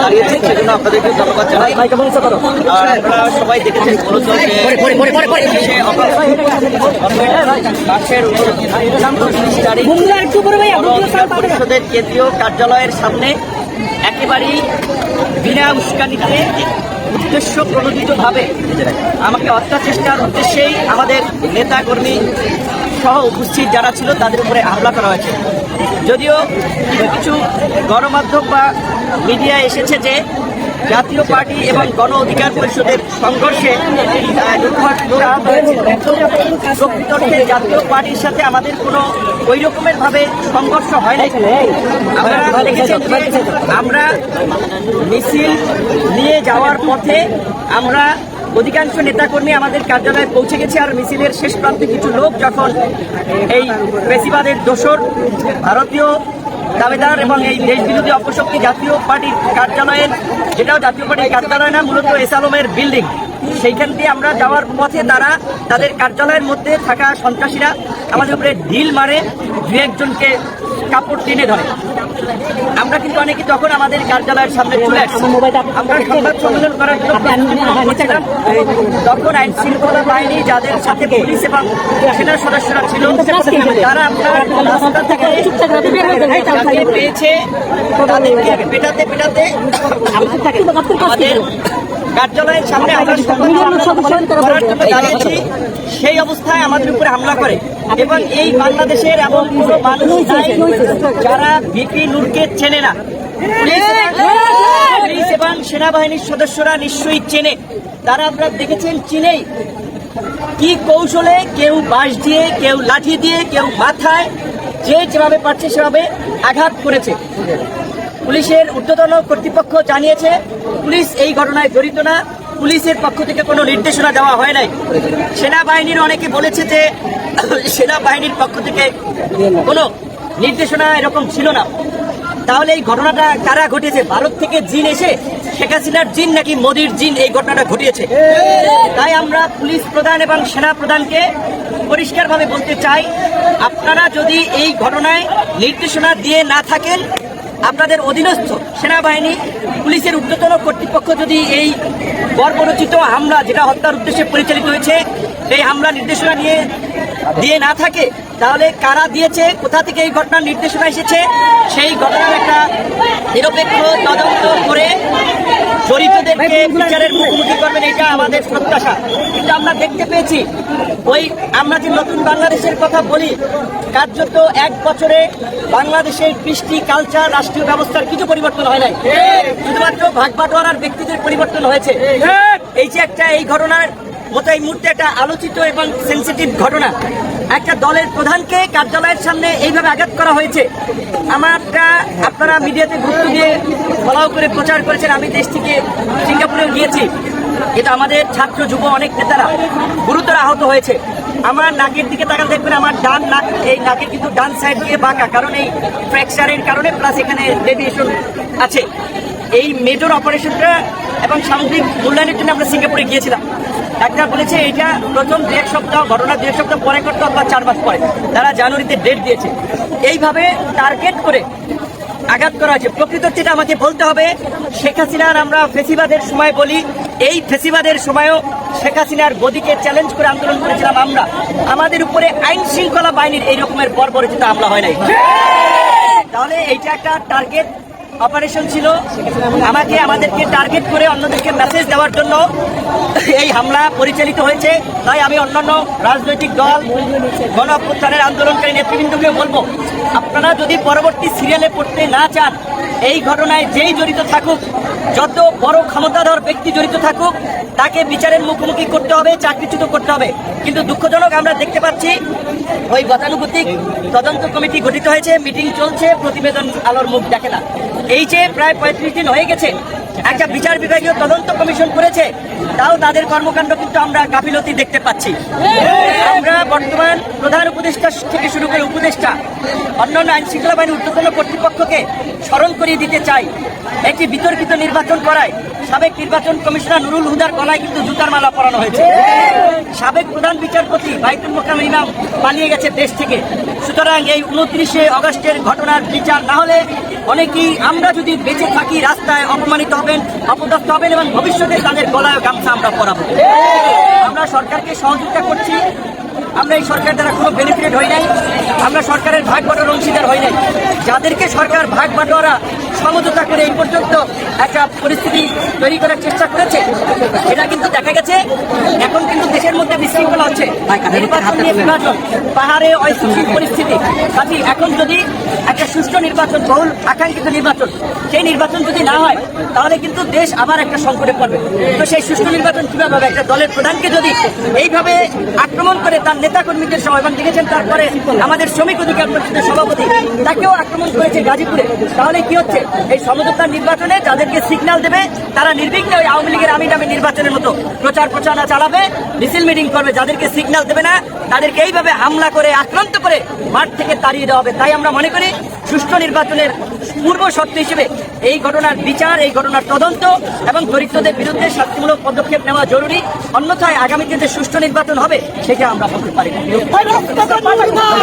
দাঁড়িয়েছেন সেজন্য আপনাদেরকে ধন্যবাদ জানাই। আর আপনারা সবাই দেখেছেন মূলত যে গণ পরিষদের কেন্দ্রীয় কার্যালয়ের সামনে একেবারেই বিনা উস্কানিতে উদ্দেশ্য প্রণোদিতভাবে আমাকে হত্যা চেষ্টার উদ্দেশ্যেই আমাদের নেতাকর্মী সহ উপস্থিত যারা ছিল তাদের উপরে হামলা করা হয়েছে যদিও কিছু গণমাধ্যম বা মিডিয়া এসেছে যে জাতীয় পার্টি এবং গণ অধিকার পরিষদের সংঘর্ষে আহ, লুটপাট করা হয়েছে। প্রকৃত অর্থে জাতীয় পার্টির সাথে আমাদের কোনো ওই রকমের ভাবে সংঘর্ষ হয় নাই আপনারা দেখেছেন আমরা মিছিল নিয়ে যাওয়ার পথে আমরা অধিকাংশ নেতাকর্মী আমাদের কার্যালয়ে পৌঁছে গেছে আর মিছিলের শেষ প্রান্তে কিছু লোক যখন এই বেশিবাদের দোসর ভারতীয় দাবেদার এবং এই দেশ বিরোধী অপশক্তি জাতীয় পার্টির কার্যালয়ের, যেটাও জাতীয় পার্টির কার্যালয় না, মূলত এস আলমের বিল্ডিং, সেইখান দিয়ে আমরা যাওয়ার পথে তারা তাদের কার্যালয়ের মধ্যে থাকা সন্ত্রাসীরা আমাদের উপরে ঢিল মারে, দু একজনকে কাপড় টেনে ধরে। আমরা কিন্তু অনেকে তখন আমাদের কার্যালয়ের সামনে চলে আমরা। তখন আইন শৃঙ্খলা বাহিনী যাদের সাথে পুলিশ এবং সেনার সদস্যরা ছিল, তারা পেয়েছে। পেটাতে পেটাতে আমাদের কার্যালয়ের সামনে আমরা দাঁড়িয়েছি। সেই অবস্থায় আমাদের উপরে হামলা করে এবং এই বাংলাদেশের এমন কোনো মানুষ যারা ভিপি নূরকে চেনে না পুলিশ এবং সেনাবাহিনীর সদস্যরা নিশ্চয়ই চেনে। তারা আপনারা দেখেছেন চিনেই। কি কৌশলে কেউ বাঁশ দিয়ে কেউ লাঠি দিয়ে কেউ মাথায় যে যেভাবে পারছে সেভাবে আঘাত করেছে। পুলিশের ঊর্ধ্বতন কর্তৃপক্ষ জানিয়েছে, পুলিশ এই ঘটনায় জড়িত না। পুলিশের পক্ষ থেকে কোনো নির্দেশনা দেওয়া হয় নাই। সেনাবাহিনীর অনেকে বলেছে যে, সেনাবাহিনীর পক্ষ থেকে কোনো নির্দেশনা এরকম ছিল না। তাহলে এই ঘটনাটা কারা ঘটেছে ভারত থেকে জিন এসে শেখ হাসিনার জিন নাকি মোদির জিন এই ঘটনাটা ঘটিয়েছে? তাই আমরা পুলিশ প্রধান এবং সেনা প্রধানকে পরিষ্কারভাবে বলতে চাই, আপনারা যদি এই ঘটনায় নির্দেশনা দিয়ে না থাকেন আপনাদের অধীনস্থ সেনাবাহিনী, পুলিশের ঊর্ধ্বতন কর্তৃপক্ষ যদি এই বর্বরচিত হামলা, যেটা হত্যার উদ্দেশ্যে পরিচালিত হয়েছে, এই হামলা নির্দেশনা নিয়ে দিয়ে না থাকে তাহলে কারা দিয়েছে কোথা থেকে এই ঘটনার নির্দেশনা এসেছে সেই ঘটনার একটা নিরপেক্ষ তদন্ত করে জড়িতদেরকে বিচারের মুখোমুখি করবেন এটা আমাদের প্রত্যাশা। কিন্তু আমরা দেখতে পেয়েছি ওই আমরা যে নতুন বাংলাদেশের কথা বলি কার্যত এক বছরে বাংলাদেশের কৃষ্টি কালচার রাষ্ট্রীয় ব্যবস্থার কিছু পরিবর্তন হয় নাই। শুধুমাত্র ভাগ বাটোয়ারার ব্যক্তিদের পরিবর্তন হয়েছে। এই যে একটা এই ঘটনার মতো এই মুহূর্তে একটা আলোচিত এবং সেন্সিটিভ ঘটনা। একটা দলের প্রধানকে কার্যালয়ের সামনে এইভাবে আঘাত করা হয়েছে। আমারটা আপনারা মিডিয়াতে গুরুত্ব দিয়ে ফলাও করে প্রচার করেছেন। আমি দেশ থেকে সিঙ্গাপুরেও গিয়েছি। এটা আমাদের ছাত্র, যুব অনেক নেতারা গুরুতর আহত হয়েছে। আমার নাকের দিকে তাকালে দেখবেন আমার ডান নাক, এই নাকের কিন্তু ডান সাইড দিয়ে বাঁকা। কারণ এই ফ্র্যাকচারের কারণে প্লাস এখানে রেডিয়েশন আছে। এই মেজর অপারেশনটা এবং সামগ্রিক মূল্যায়নের জন্য আমরা সিঙ্গাপুরে গিয়েছিলাম। ডাক্তার বলেছে এটা প্রথম দু এক সপ্তাহ ঘটনা দু এক সপ্তাহ পরে করতে অথবা চার মাস পরে। তারা জানুয়ারিতে ডেট দিয়েছে। এইভাবে টার্গেট করে আঘাত করা হয়েছে। প্রকৃত যেটা আমাকে বলতে হবে শেখ হাসিনার আমরা ফেসিবাদের সময় বলি এই ফেসিবাদের সময়ও শেখ হাসিনার গদিকে চ্যালেঞ্জ করে আন্দোলন করেছিলাম আমরা। আমাদের উপরে আইন শৃঙ্খলা বাহিনীর এই রকমের বর্বরচিত হামলা হয় নাই। তাহলে এইটা একটা টার্গেট অপারেশন ছিল। আমাকে, আমাদেরকে টার্গেট করে অন্যদেরকে মেসেজ দেওয়ার জন্য এই হামলা পরিচালিত হয়েছে। তাই আমি অন্যান্য রাজনৈতিক দল গণ আন্দোলনকারী নেতৃবৃন্দকে বলব, আপনারা যদি পরবর্তী সিরিয়ালে পড়তে না চান এই ঘটনায় যেই জড়িত থাকুক, যত বড় ক্ষমতাধর ব্যক্তি জড়িত থাকুক, তাকে বিচারের মুখোমুখি করতে হবে, চাকরিচ্যুত করতে হবে। কিন্তু দুঃখজনক আমরা দেখতে পাচ্ছি, ওই গতানুগতিক তদন্ত কমিটি গঠিত হয়েছে, মিটিং চলছে, প্রতিবেদন আলোর মুখ দেখে না। এই যে প্রায় পঁয়ত্রিশ দিন হয়ে গেছে, একটা বিচার বিভাগীয় তদন্ত কমিশন করেছে, তাও তাদের কর্মকাণ্ড কিন্তু আমরা গাফিলতি দেখতে পাচ্ছি। আমরা বর্তমান প্রধান উপদেষ্টা থেকে শুরু করে উপদেষ্টা, অন্যান্য আইন শৃঙ্খলা বাহিনীর ঊর্ধ্বতন কর্তৃপক্ষকে স্মরণ করিয়ে দিতে চাই। একটি বিতর্কিত নির্বাচন করায় সাবেক নির্বাচন কমিশনার নুরুল হুদার গলায় কিন্তু জুতার মালা পরানো হয়েছে। সাবেক প্রধান বিচারপতি বাইতুল মোকাম ইমাম পালিয়ে গেছে দেশ থেকে। সুতরাং এই উনত্রিশে অগস্টের ঘটনার বিচার না হলে অনেকেই আমরা যদি বেঁচে থাকি, রাস্তায় অপমানিত হবেন, অপদস্থ হবেন এবং ভবিষ্যতে তাদের গলায় গামছা আমরা পরাবো। আমরা সরকারকে সহযোগিতা করছি। আমরা এই সরকার দ্বারা কোনো বেনিফিট হই নাই। আমরা সরকারের ভাগ বাটোয়ার অংশীদার হই নাই। যাদেরকে সরকার ভাগ বাটোয়ারা সমঝোতা করে এই পর্যন্ত একটা পরিস্থিতি তৈরি করার চেষ্টা করেছে এটা কিন্তু দেখা গেছে। এখন কিন্তু দেশের মধ্যে বিশৃঙ্খলা হচ্ছে। নির্বাচন নিয়ে বিভাজন পাহাড়ে অস্থিতির পরিস্থিতি। কাজে এখন যদি একটা সুষ্ঠু নির্বাচন বহুল আকাঙ্ক্ষিত নির্বাচন সেই নির্বাচন যদি না হয় তাহলে কিন্তু দেশ আবার একটা সংকটে পড়বে। তো সেই সুষ্ঠু নির্বাচন কীভাবে হবে? একটা দলের প্রধানকে যদি এইভাবে আক্রমণ করে তার নেতা কর্মীদের সহ এবং দেখেছেন, তারপরে আমাদের শ্রমিক অধিকার পরিষদের সভাপতি তাকেও আক্রমণ করেছে গাজীপুরে। তাহলে কি হচ্ছে? এই সমঝোতার নির্বাচনে যাদেরকে সিগন্যাল দেবে, তারা নির্বিঘ্নে ওই আওয়ামী লীগের আমি নামে নির্বাচনের মতো প্রচার প্রচারণা চালাবে, মিছিল মিটিং করবে, যাদেরকে সিগন্যাল দেবে না, তাদেরকে এইভাবে হামলা করে, আক্রান্ত করে মাঠ থেকে তাড়িয়ে দেওয়া হবে। তাই আমরা মনে করি, সুষ্ঠু নির্বাচনের পূর্ব শর্ত হিসেবে এই ঘটনার বিচার, এই ঘটনার তদন্ত এবং দরিদ্রদের বিরুদ্ধে শাস্তিমূলক পদক্ষেপ নেওয়া জরুরি। অন্যথায় আগামীতে যে সুষ্ঠু নির্বাচন হবে, সেটা আমরা পারি না